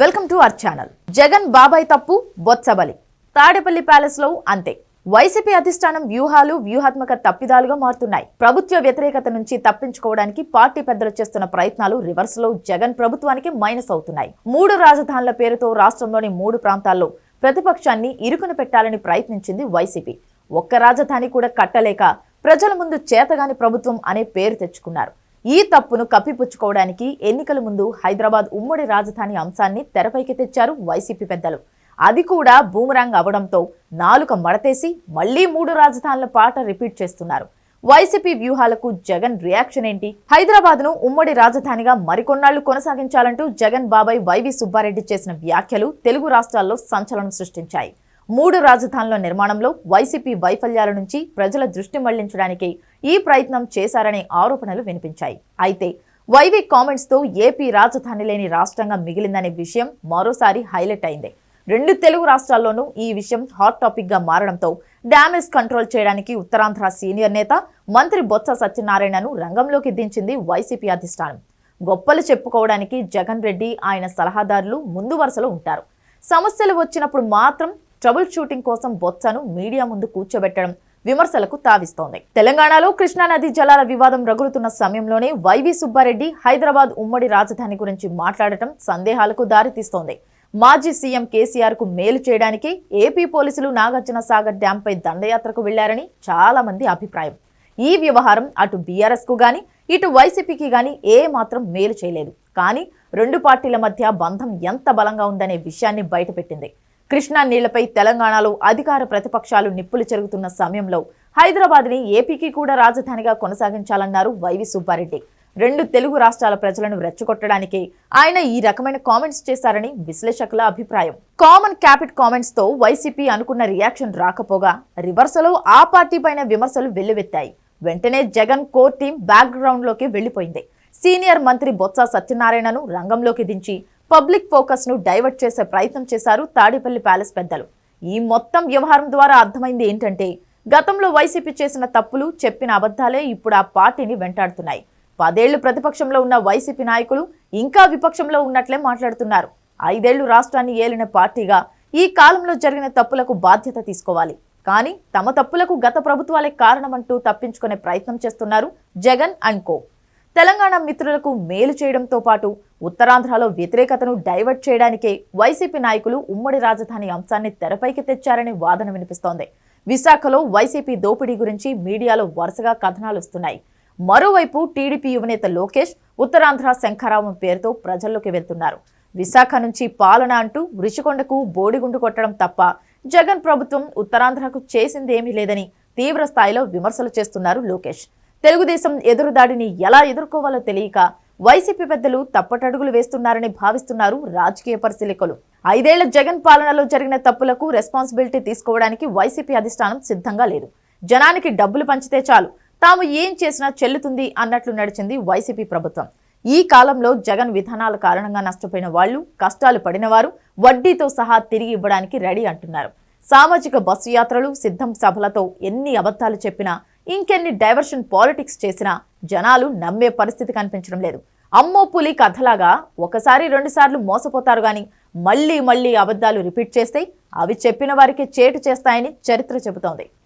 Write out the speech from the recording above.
Welcome to our channel. Jagan బాబాయ్ తప్పు బొత్సబలి తాడేపల్లి ప్యాలెస్లో అంతే. వైసీపీ అధిష్టానం వ్యూహాలు వ్యూహాత్మక తప్పిదాలుగా మారుతున్నాయి. ప్రభుత్వ వ్యతిరేకత నుంచి తప్పించుకోవడానికి పార్టీ పెద్దలు చేస్తున్న ప్రయత్నాలు రివర్స్లో జగన్ ప్రభుత్వానికి మైనస్ అవుతున్నాయి. మూడు రాజధానుల పేరుతో రాష్ట్రంలోని మూడు ప్రాంతాల్లో ప్రతిపక్షాన్ని ఇరుకున పెట్టాలని ప్రయత్నించింది వైసీపీ. ఒక్క రాజధాని కూడా కట్టలేక ప్రజల ముందు చేతగాని ప్రభుత్వం అనే పేరు తెచ్చుకున్నారు. ఈ తప్పును కప్పిపుచ్చుకోవడానికి ఎన్నికల ముందు హైదరాబాద్ ఉమ్మడి రాజధాని అంశాన్ని తెరపైకి తెచ్చారు వైసీపీ పెద్దలు. అది కూడా బూమరాంగ్ అవడంతో నాలుక మడతేసి మళ్ళీ మూడు రాజధానుల పాట రిపీట్ చేస్తున్నారు. వైసీపీ వ్యూహాలకు జగన్ రియాక్షన్ ఏంటి? హైదరాబాద్ను ఉమ్మడి రాజధానిగా మరికొన్నాళ్ళు కొనసాగించాలంటూ జగన్ బాబాయ్ వైవి సుబ్బారెడ్డి చేసిన వ్యాఖ్యలు తెలుగు రాష్ట్రాల్లో సంచలనం సృష్టించాయి. మూడు రాజధానుల నిర్మాణంలో వైసీపీ వైఫల్యాల నుంచి ప్రజల దృష్టి మళ్ళించడానికి ఈ ప్రయత్నం చేశారనే ఆరోపణలు వినిపించాయి. అయితే వైవి కామెంట్స్తో ఏపీ రాజధాని లేని రాష్ట్రంగా మిగిలిందనే విషయం మరోసారి హైలైట్ అయింది. రెండు తెలుగు రాష్ట్రాల్లోనూ ఈ విషయం హాట్ టాపిక్గా మారడంతో డ్యామేజ్ కంట్రోల్ చేయడానికి ఉత్తరాంధ్ర సీనియర్ నేత మంత్రి బొత్స సత్యనారాయణను రంగంలోకి దించింది వైసీపీ అధిష్టానం. గొప్పలు చెప్పుకోవడానికి జగన్ రెడ్డి ఆయన సలహాదారులు ముందు వరుసలో ఉంటారు. సమస్యలు వచ్చినప్పుడు మాత్రం ట్రబుల్ షూటింగ్ కోసం బొత్సను మీడియా ముందు కూర్చోబెట్టడం విమర్శలకు తావిస్తోంది. తెలంగాణలో కృష్ణానది జలాల వివాదం రగులుతున్న సమయంలోనే వైవి సుబ్బారెడ్డి హైదరాబాద్ ఉమ్మడి రాజధాని గురించి మాట్లాడటం సందేహాలకు దారితీస్తోంది. మాజీ సీఎం కేసీఆర్కు మేలు చేయడానికి ఏపీ పోలీసులు నాగార్జున సాగర్ డ్యాంపై దండయాత్రకు వెళ్ళారని చాలా మంది అభిప్రాయం. ఈ వ్యవహారం అటు బీఆర్ఎస్కు గాని ఇటు వైసీపీకి గాని ఏ మాత్రం మేలు చేయలేదు. కానీ రెండు పార్టీల మధ్య బంధం ఎంత బలంగా ఉందనే విషయాన్ని బయటపెట్టింది. కృష్ణా నీళ్ళపై తెలంగాణలో అధికార ప్రతిపక్షాలు నిప్పులు చెరుగుతున్న సమయంలో హైదరాబాద్ని ఏపీకి కూడా రాజధానిగా కొనసాగించాలన్నారు వైవి సుబ్బారెడ్డి. రెండు తెలుగు రాష్ట్రాల ప్రజలను రెచ్చగొట్టడానికి ఆయన ఈ రకమైన కామెంట్స్ చేశారని విశ్లేషకుల అభిప్రాయం. కామన్ క్యాపిట్ కామెంట్స్తో వైసీపీ అనుకున్న రియాక్షన్ రాకపోగా రివర్సలో ఆ పార్టీ పైన విమర్శలు వెల్లువెత్తాయి. వెంటనే జగన్ కోర్ టీం బ్యాక్లోకి వెళ్ళిపోయింది సీనియర్ మంత్రి బొత్స సత్యనారాయణను రంగంలోకి దించి పబ్లిక్ ఫోకస్ను డైవర్ట్ చేసే ప్రయత్నం చేశారు తాడేపల్లి ప్యాలెస్ పెద్దలు. ఈ మొత్తం వ్యవహారం ద్వారా అర్థమైంది ఏంటంటే గతంలో వైసీపీ చేసిన తప్పులు చెప్పిన అబద్ధాలే ఇప్పుడు ఆ పార్టీని వెంటాడుతున్నాయి. పదేళ్ళు ప్రతిపక్షంలో ఉన్న వైసీపీ నాయకులు ఇంకా విపక్షంలో ఉన్నట్లే మాట్లాడుతున్నారు. ఐదేళ్ళు రాష్ట్రాన్ని ఏలిన పార్టీగా ఈ కాలంలో జరిగిన తప్పులకు బాధ్యత తీసుకోవాలి. కానీ తమ తప్పులకు గత ప్రభుత్వాలే కారణమంటూ తప్పించుకునే ప్రయత్నం చేస్తున్నారు జగన్ అండ్ కో. తెలంగాణ మిత్రులకు మేలు చేయడంతో పాటు ఉత్తరాంధ్రలో వ్యతిరేకతను డైవర్ట్ చేయడానికే వైసీపీ నాయకులు ఉమ్మడి రాజధాని అంశాన్ని తెరపైకి తెచ్చారనే వాదన వినిపిస్తోంది. విశాఖలో వైసీపీ దోపిడీ గురించి మీడియాలో వరుసగా కథనాలు వస్తున్నాయి. మరోవైపు టీడీపీ యువనేత లోకేష్ ఉత్తరాంధ్ర శంఖారావం పేరుతో ప్రజల్లోకి వెళ్తున్నారు. విశాఖ నుంచి పాలన అంటూ రుషికొండకు బోడిగుండు కొట్టడం తప్ప జగన్ ప్రభుత్వం ఉత్తరాంధ్రకు చేసిందేమీ లేదని తీవ్ర స్థాయిలో విమర్శలు చేస్తున్నారు లోకేష్. తెలుగుదేశం ఎదురుదాడిని ఎలా ఎదుర్కోవాలో తెలియక వైసీపీ పెద్దలు తప్పటడుగులు వేస్తున్నారని భావిస్తున్నారు రాజకీయ పరిశీలకులు. ఐదేళ్ళ జగన్ పాలనలో జరిగిన తప్పులకు రెస్పాన్సిబిలిటీ తీసుకోవడానికి వైసీపీ అధిష్టానం సిద్ధంగా లేదు. జనానికి డబ్బులు పంచితే చాలు. తాము ఏం చేసినా చెల్లుతుంది అన్నట్లు నడిచింది వైసీపీ ప్రభుత్వం. ఈ కాలంలో జగన్ విధానాల కారణంగా నష్టపోయిన వాళ్ళు కష్టాలు పడినవారు వడ్డీతో సహా తిరిగి ఇవ్వడానికి రెడీ అంటున్నారు. సామాజిక బస్సు యాత్రలు సిద్ధం సభలతో ఎన్ని అబద్ధాలు చెప్పినా ఇంకెన్ని డైవర్షన్ పాలిటిక్స్ చేసినా జనాలు నమ్మే పరిస్థితి కనిపించడం లేదు. అమ్మో పులి కథలాగా ఒకసారి రెండుసార్లు మోసపోతారు కానీ మళ్ళీ మళ్ళీ అబద్ధాలు రిపీట్ చేస్తే అవి చెప్పిన వారికి చేటు చేస్తాయని చరిత్ర చెబుతోంది.